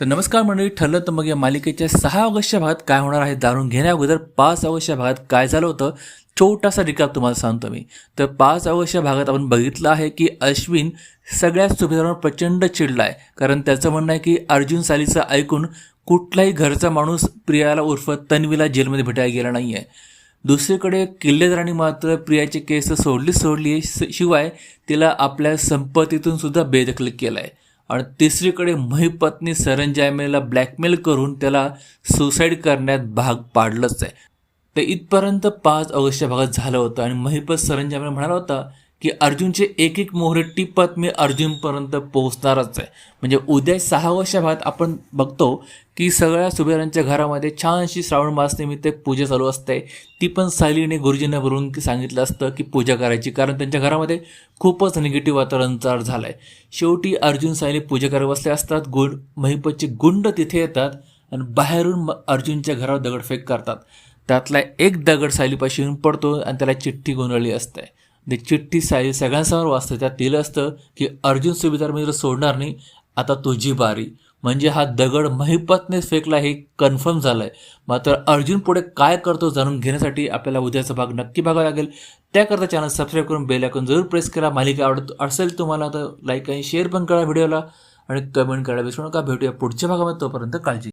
तर नमस्कार मंडळी ठरलं तर मग या मालिकेच्या सहा ऑगस्टच्या भागात काय होणार आहे जाणून घेण्या अगोदर पाच ऑगस्टच्या भागात काय झालं होतं छोटासा रिकाप तुम्हाला सांगतो मी. तर पाच ऑगस्टच्या भागात आपण बघितलं आहे की अश्विन सगळ्या सुभेदारांवर प्रचंड चिडला आहे कारण त्याचं म्हणणं आहे की अर्जुन सालीचं ऐकून कुठलाही घरचा माणूस प्रियाला उर्फ तन्वीला जेलमध्ये भेटायला गेला नाही आहे दुसरीकडे किल्लेदारांनी मात्र प्रियाची केस सोडली सोडली शिवाय तिला आपल्या संपत्तीतून सुद्धा बेदखल केला आहे आणि तिसरीकडे महिपत्नी सरंजामेला ब्लॅकमेल करून त्याला सुसाईड करण्यात भाग पाडलंच आहे. तर इथपर्यंत पाच ऑगस्टच्या भागात झालं होतं आणि महिपत सरंजामेला म्हणाला होता की अर्जुनचे एक एक मोहरे टिपत मी अर्जुनपर्यंत पोहोचणारच आहे. म्हणजे उद्या सहा वर्षा भागात आपण बघतो की सगळ्या सुभेरांच्या घरामध्ये छानशी श्रावण मास निमित्त पूजा चालू असते. ती पण सायलीने गुरुजींना भरून की सांगितलं असतं की पूजा करायची कारण त्यांच्या घरामध्ये खूपच निगेटिव्ह वातावरण तयार झालं आहे शेवटी अर्जुन सायली पूजा करत बसले असतात गुंड महिपतचे गुंड तिथे येतात आणि बाहेरून म- अर्जुनच्या घरावर दगडफेक करतात. त्यातला एक दगड सायलीपाशी येऊन पडतो आणि त्याला चिठ्ठी गोंधळली असते. ती चिठ्ठी साई सगळ्यांसमोर वाचते. त्यात लिहिलं असतं की अर्जुन सुभेदार मी जर सोडणार नाही. आता तुझी बारी. म्हणजे हा दगड महिपतने फेकला हे कन्फर्म झालं आहे मात्र अर्जुन पुढे काय करतो जाणून घेण्यासाठी आपल्याला उद्याचा भाग नक्की बघावा लागेल. त्याकरता चॅनल सबस्क्राईब करून बेल आयकॉन जरूर प्रेस करा. मालिका आवडत असेल तुम्हाला तर लाईक आणि शेअर पण करा व्हिडिओला आणि कमेंट करा विसरू नका. भेटूया पुढच्या भागामध्ये. तोपर्यंत काळजी